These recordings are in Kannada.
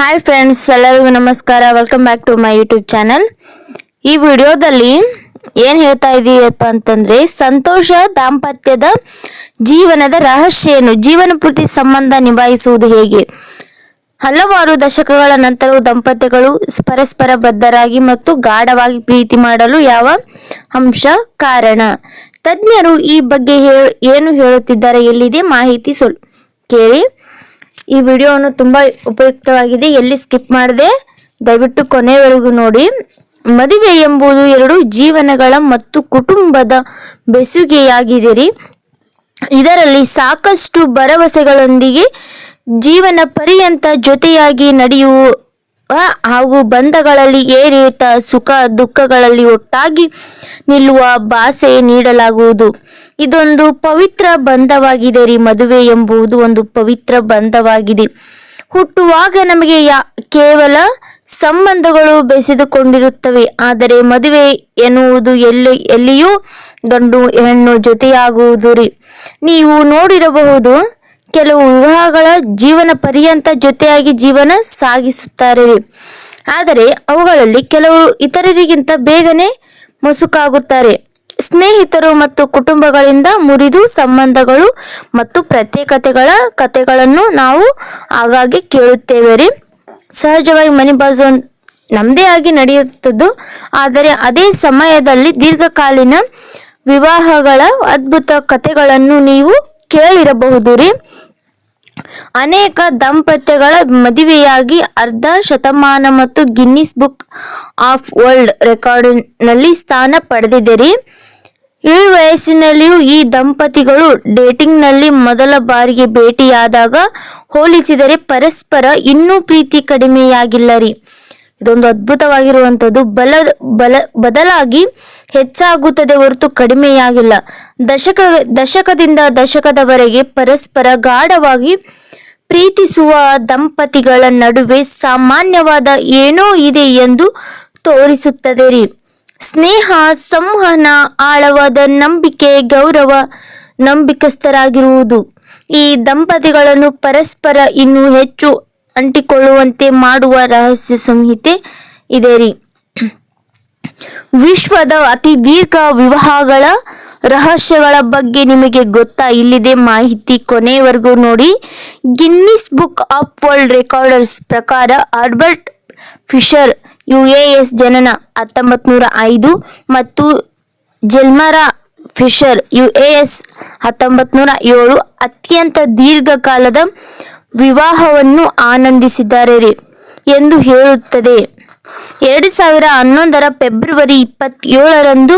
ಹಾಯ್ ಫ್ರೆಂಡ್ಸ್ ಎಲ್ಲರಿಗೂ ನಮಸ್ಕಾರ. Welcome back to my YouTube channel ಈ ವಿಡಿಯೋದಲ್ಲಿ ಏನ್ ಹೇಳ್ತಾ ಇದೀಯಪ್ಪ ಅಂತಂದ್ರೆ, ಸಂತೋಷ ದಾಂಪತ್ಯದ ಜೀವನದ ರಹಸ್ಯ ಏನು? ಜೀವನ ಪೂರ್ತಿ ಸಂಬಂಧ ನಿಭಾಯಿಸುವುದು ಹೇಗೆ? ಹಲವಾರು ದಶಕಗಳ ನಂತರವೂ ದಂಪತಿಗಳು ಪರಸ್ಪರ ಬದ್ಧರಾಗಿ ಮತ್ತು ಗಾಢವಾಗಿ ಪ್ರೀತಿ ಮಾಡಲು ಯಾವ ಅಂಶ ಕಾರಣ? ತಜ್ಞರು ಈ ಬಗ್ಗೆ ಏನು ಹೇಳುತ್ತಿದ್ದಾರೆ ಎಲ್ಲಿದೆ? ಮಾಹಿತಿ ಸುಲ್, ಕೇಳಿ. ಈ ವಿಡಿಯೋವನ್ನು ತುಂಬಾ ಉಪಯುಕ್ತವಾಗಿದೆ. ಎಲ್ಲಿ ಸ್ಕಿಪ್ ಮಾಡದೆ ದಯವಿಟ್ಟು ಕೊನೆಯವರೆಗೂ ನೋಡಿ. ಮದುವೆ ಎಂಬುದು ಎರಡು ಜೀವನಗಳ ಮತ್ತು ಕುಟುಂಬದ ಬೆಸುಗೆಯಾಗಿದೆ ರೀ ಇದರಲ್ಲಿ ಸಾಕಷ್ಟು ಭರವಸೆಗಳೊಂದಿಗೆ ಜೀವನ ಪರ್ಯಂತ ಜೊತೆಯಾಗಿ ನಡೆಯುವ ಹಾಗೂ ಬಂಧಗಳಲ್ಲಿ ಏರಿಳಿತ ಸುಖ ದುಃಖಗಳಲ್ಲಿ ಒಟ್ಟಾಗಿ ನಿಲ್ಲುವ ಭಾಷೆ ನೀಡಲಾಗುವುದು. ಇದೊಂದು ಪವಿತ್ರ ಬಂಧವಾಗಿದೆ ರೀ ಮದುವೆ ಎಂಬುದು ಒಂದು ಪವಿತ್ರ ಬಂಧವಾಗಿದೆ. ಹುಟ್ಟುವಾಗ ನಮಗೆ ಯಾ, ಕೇವಲ ಸಂಬಂಧಗಳು ಬೆಸೆದುಕೊಂಡಿರುತ್ತವೆ. ಆದರೆ ಮದುವೆ ಎನ್ನುವುದು ಎಲ್ಲಿ, ಎಲ್ಲಿಯೂ ಗಂಡು ಹೆಣ್ಣು ಜೊತೆಯಾಗುವುದು ರೀ. ನೀವು ನೋಡಿರಬಹುದು ಕೆಲವು ವಿವಾಹಗಳ ಜೀವನ ಪರ್ಯಂತ ಜೊತೆಯಾಗಿ ಜೀವನ ಸಾಗಿಸುತ್ತಾರೆ. ಆದರೆ ಅವುಗಳಲ್ಲಿ ಕೆಲವರು ಇತರರಿಗಿಂತ ಬೇಗನೆ ಮಸುಕಾಗುತ್ತಾರೆ. ಸ್ನೇಹಿತರು ಮತ್ತು ಕುಟುಂಬಗಳಿಂದ ಮುರಿದು ಸಂಬಂಧಗಳು ಮತ್ತು ಪ್ರತ್ಯೇಕತೆಗಳ ಕಥೆಗಳನ್ನು ನಾವು ಆಗಾಗ್ಗೆ ಕೇಳುತ್ತೇವೆ ರೀ. ಸಹಜವಾಗಿ ಮನೆ ಬಾಜು ನಮ್ಮದೇ ಆಗಿ ನಡೆಯುತ್ತದ್ದು, ಆದರೆ ಅದೇ ಸಮಯದಲ್ಲಿ ದೀರ್ಘಕಾಲೀನ ವಿವಾಹಗಳ ಅದ್ಭುತ ಕಥೆಗಳನ್ನು ನೀವು ಕೇಳಿರಬಹುದು ರೀ ಅನೇಕ ದಂಪತಿಗಳ ಮದುವೆಯಾಗಿ ಅರ್ಧ ಶತಮಾನ ಮತ್ತು ಗಿನ್ನಿಸ್ ಬುಕ್ ಆಫ್ ವರ್ಲ್ಡ್ ರೆಕಾರ್ಡ್ನಲ್ಲಿ ಸ್ಥಾನ ಪಡೆದಿದೆ ರೀ ಇಳಿ ವಯಸ್ಸಿನಲ್ಲಿಯೂ ಈ ದಂಪತಿಗಳು ಡೇಟಿಂಗ್ನಲ್ಲಿ ಮೊದಲ ಬಾರಿಗೆ ಭೇಟಿಯಾದಾಗ ಹೋಲಿಸಿದರೆ ಪರಸ್ಪರ ಇನ್ನೂ ಪ್ರೀತಿ ಕಡಿಮೆಯಾಗಿಲ್ಲ ರೀ ಇದೊಂದು ಅದ್ಭುತವಾಗಿರುವಂಥದ್ದು. ಬಲ ಬಲ, ಬದಲಾಗಿ ಹೆಚ್ಚಾಗುತ್ತದೆ ಹೊರತು ಕಡಿಮೆಯಾಗಿಲ್ಲ. ದಶಕ, ದಶಕದಿಂದ ದಶಕದವರೆಗೆ ಪರಸ್ಪರ ಗಾಢವಾಗಿ ಪ್ರೀತಿಸುವ ದಂಪತಿಗಳ ನಡುವೆ ಸಾಮಾನ್ಯವಾದ ಏನೋ ಇದೆ ಎಂದು ತೋರಿಸುತ್ತದೆ ರೀ. ಸ್ನೇಹ, ಸಂವಹನ, ಆಳವಾದ ನಂಬಿಕೆ, ಗೌರವ, ನಂಬಿಕಸ್ಥರಾಗಿರುವುದು. ಈ ದಂಪತಿಗಳನ್ನು ಪರಸ್ಪರ ಇನ್ನೂ ಹೆಚ್ಚು ಅಂಟಿಕೊಳ್ಳುವಂತೆ ಮಾಡುವ ರಹಸ್ಯ ಸಂಹಿತೆ ಇದೆ ರೀ. ವಿಶ್ವದ ಅತಿ ದೀರ್ಘ ವಿವಾಹಗಳ ರಹಸ್ಯಗಳ ಬಗ್ಗೆ ನಿಮಗೆ ಗೊತ್ತಾ? ಇಲ್ಲಿದೆ ಮಾಹಿತಿ ಕೊನೆಯವರೆಗೂ ನೋಡಿ. Guinness book of world recorders ಪ್ರಕಾರ Herbert Fisher, U S A ಜನನ ಹತ್ತೊಂಬತ್ತು ನೂರ ಐದು ಮತ್ತು Zelmyra Fisher, U S A ಹತ್ತೊಂಬತ್ತು ನೂರ ಏಳು ಅತ್ಯಂತ ದೀರ್ಘಕಾಲದ ವಿವಾಹವನ್ನು ಆನಂದಿಸಿದ್ದಾರೆ ಎಂದು ಹೇಳುತ್ತದೆ. ಎರಡು ಸಾವಿರ ಹನ್ನೊಂದರ ಫೆಬ್ರವರಿ ಇಪ್ಪತ್ತೇಳರಂದು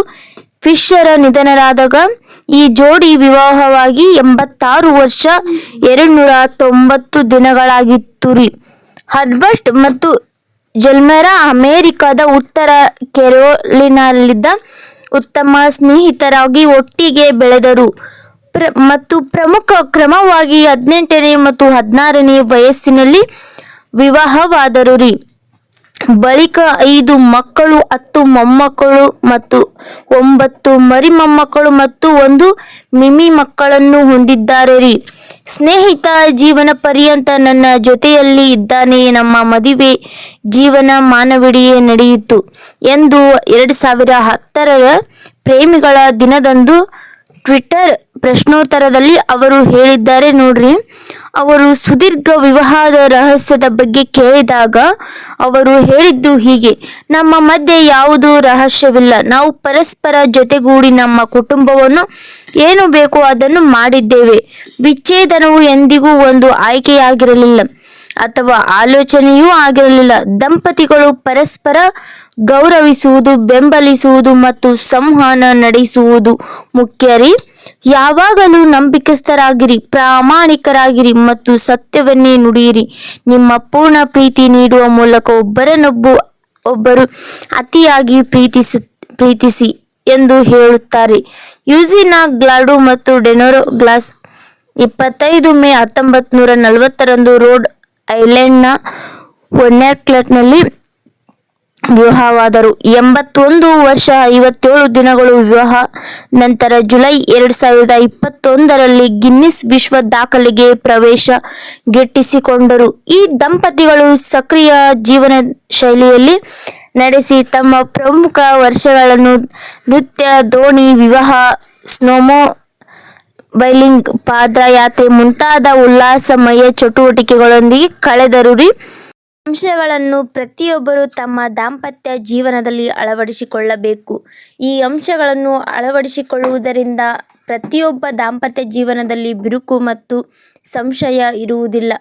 ಫಿಶರ ನಿಧನರಾದಾಗ ಈ ಜೋಡಿ ವಿವಾಹವಾಗಿ ಎಂಬತ್ತಾರು ವರ್ಷ ಎರಡುನೂರ ತೊಂಬತ್ತು ದಿನಗಳಾಗಿತ್ತು ರೀ ಹರ್ಬರ್ಟ್ ಮತ್ತು ಜಲ್ಮೆರಾ ಅಮೆರಿಕದ ಉತ್ತರ ಕೆರೋಲಿನಲ್ಲಿದ್ದ ಉತ್ತಮ ಸ್ನೇಹಿತರಾಗಿ ಒಟ್ಟಿಗೆ ಬೆಳೆದರು. ಪ್ರ, ಮತ್ತು ಪ್ರಮುಖ ಕ್ರಮವಾಗಿ ಹದಿನೆಂಟನೇ ಮತ್ತು ಹದಿನಾರನೇ ವಯಸ್ಸಿನಲ್ಲಿ ವಿವಾಹವಾದರು ರೀ. ಬಳಿಕ ಐದು ಮಕ್ಕಳು, ಹತ್ತು ಮೊಮ್ಮಕ್ಕಳು ಮತ್ತು ಒಂಬತ್ತು ಮರಿ ಮೊಮ್ಮಕ್ಕಳು ಮತ್ತು ಒಂದು ಮಿಮಿ ಮಕ್ಕಳನ್ನು ಹೊಂದಿದ್ದಾರೆ ರೀ. ಸ್ನೇಹಿತ ಜೀವನ ಪರ್ಯಂತ ನನ್ನ ಜೊತೆಯಲ್ಲಿ ಇದ್ದಾನೆ ನಮ್ಮ ಮದುವೆ ಜೀವನ ಮಾನವಿಡಿಯೇ ನಡೆಯಿತು ಎಂದು ಎರಡು ಸಾವಿರ ಹತ್ತರ ಪ್ರೇಮಿಗಳ ದಿನದಂದು ಟ್ವಿಟರ್ ಪ್ರಶ್ನೋತ್ತರದಲ್ಲಿ ಅವರು ಹೇಳಿದ್ದಾರೆ ನೋಡ್ರಿ. ಅವರು ಸುದೀರ್ಘ ವಿವಾಹದ ರಹಸ್ಯದ ಬಗ್ಗೆ ಕೇಳಿದಾಗ ಅವರು ಹೇಳಿದ್ದು ಹೀಗೆ, ನಮ್ಮ ಮಧ್ಯೆ ಯಾವುದೂ ರಹಸ್ಯವಿಲ್ಲ. ನಾವು ಪರಸ್ಪರ ಜೊತೆಗೂಡಿ ನಮ್ಮ ಕುಟುಂಬವನ್ನು ಏನು ಬೇಕೋ ಅದನ್ನು ಮಾಡಿದ್ದೇವೆ. ವಿಚ್ಛೇದನವು ಎಂದಿಗೂ ಒಂದು ಆಯ್ಕೆಯಾಗಿರಲಿಲ್ಲ ಅಥವಾ ಆಲೋಚನೆಯೂ ಆಗಿರಲಿಲ್ಲ. ದಂಪತಿಗಳು ಪರಸ್ಪರ ಗೌರವಿಸುವುದು, ಬೆಂಬಲಿಸುವುದು ಮತ್ತು ಸಂವಹನ ನಡೆಸುವುದು ಮುಖ್ಯ ರೀ ಯಾವಾಗಲೂ ನಂಬಿಕಸ್ಥರಾಗಿರಿ, ಪ್ರಾಮಾಣಿಕರಾಗಿರಿ ಮತ್ತು ಸತ್ಯವನ್ನೇ ನುಡಿಯಿರಿ. ನಿಮ್ಮ ಪೂರ್ಣ ಪ್ರೀತಿ ನೀಡುವ ಮೂಲಕ ಒಬ್ಬರನ್ನೊಬ್ಬ, ಒಬ್ಬರು ಅತಿಯಾಗಿ ಪ್ರೀತಿಸು, ಪ್ರೀತಿಸಿ ಎಂದು ಹೇಳುತ್ತಾರೆ. ಯೂಸಿನಾ ಗ್ಲಾಡು ಮತ್ತು ಡೆನೋರೋ ಗ್ಲಾಸ್ ಇಪ್ಪತ್ತೈದು ಮೇ ಹತ್ತೊಂಬತ್ತು ನೂರ ನಲವತ್ತರಂದು ರೋಡ್ ಐಲ್ಯಾಂಡ್ನ ಒನ್ಯಾಕ್ಲೆಟ್ನಲ್ಲಿ ವಿವಾಹವಾದರು ಎಂಬತ್ತೊಂದು ವರ್ಷ ಐವತ್ತೇಳು ದಿನಗಳು ವಿವಾಹ. ನಂತರ ಜುಲೈ ಎರಡು ಸಾವಿರದ ಇಪ್ಪತ್ತೊಂದರಲ್ಲಿ ಗಿನ್ನಿಸ್ ವಿಶ್ವ ದಾಖಲೆಗೆ ಪ್ರವೇಶ ಗಿಟ್ಟಿಸಿಕೊಂಡರು. ಈ ದಂಪತಿಗಳು ಸಕ್ರಿಯ ಜೀವನ ಶೈಲಿಯಲ್ಲಿ ನಡೆಸಿ ತಮ್ಮ ಪ್ರಮುಖ ವರ್ಷಗಳನ್ನು ನೃತ್ಯ, ದೋಣಿ, ವಿವಾಹ, ಸ್ನೋಮೋ ಬೈಲಿಂಗ್, ಪಾದಯಾತ್ರೆ ಮುಂತಾದ ಉಲ್ಲಾಸಮಯ ಚಟುವಟಿಕೆಗಳೊಂದಿಗೆ ಕಳೆದರು ರೀ ಅಂಶಗಳನ್ನು ಪ್ರತಿಯೊಬ್ಬರು ತಮ್ಮ ದಾಂಪತ್ಯ ಜೀವನದಲ್ಲಿ ಅಳವಡಿಸಿಕೊಳ್ಳಬೇಕು. ಈ ಅಂಶಗಳನ್ನು ಅಳವಡಿಸಿಕೊಳ್ಳುವುದರಿಂದ ಪ್ರತಿಯೊಬ್ಬ ದಾಂಪತ್ಯ ಜೀವನದಲ್ಲಿ ಬಿರುಕು ಮತ್ತು ಸಂಶಯ ಇರುವುದಿಲ್ಲ.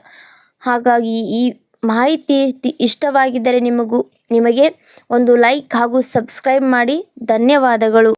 ಹಾಗಾಗಿ ಈ ಮಾಹಿತಿ ಇಷ್ಟವಾಗಿದ್ದರೆ ನಿಮಗೂ, ನಿಮಗೆ ಒಂದು ಲೈಕ್ ಹಾಗೂ ಸಬ್ಸ್ಕ್ರೈಬ್ ಮಾಡಿ. ಧನ್ಯವಾದಗಳು.